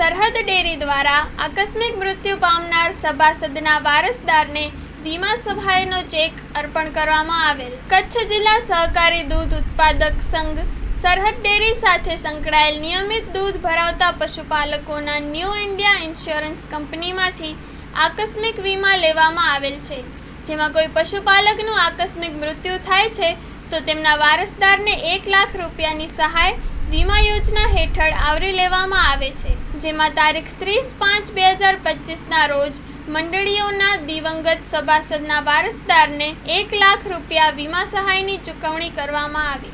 સરહદ ડેરી દ્વારા આકસ્મિક મૃત્યુ પામનાર સભાસદના વારસદારને વીમા સહાયનો ચેક અર્પણ કરવામાં આવેલ. કચ્છ જિલ્લા સહકારી દૂધ ઉત્પાદક સંઘ સરહદ ડેરી સાથે સંકળાયેલ નિયમિત દૂધ ભરાવતા પશુપાલકોના ન્યૂ ઇન્ડિયા ઇન્સ્યોરન્સ કંપનીમાંથી આકસ્મિક વીમા લેવામાં આવેલ છે. જેમાં કોઈ પશુપાલકનું આકસ્મિક મૃત્યુ થાય છે, તો તેમના વારસદારને એક લાખ રૂપિયાની સહાય વીમા યોજના હેઠળ આવરી લેવામાં આવે છે, જેમાં તારીખ ત્રીસ પાંચ બે હજાર પચીસના રોજ મંડળીઓના દિવંગત સભાસદના વારસદારને એક લાખ રૂપિયા વીમા સહાયની ચૂકવણી કરવામાં આવી.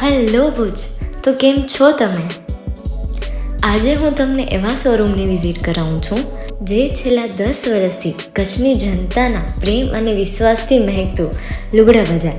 હેલો ભુજ, તો કેમ છો તમે? આજે હું તમને એવા શોરૂમની વિઝિટ કરાવું છું, જે છેલ્લા દસ વર્ષથી કચ્છની જનતાના પ્રેમ અને વિશ્વાસથી મહેકતું લુગડા બજાર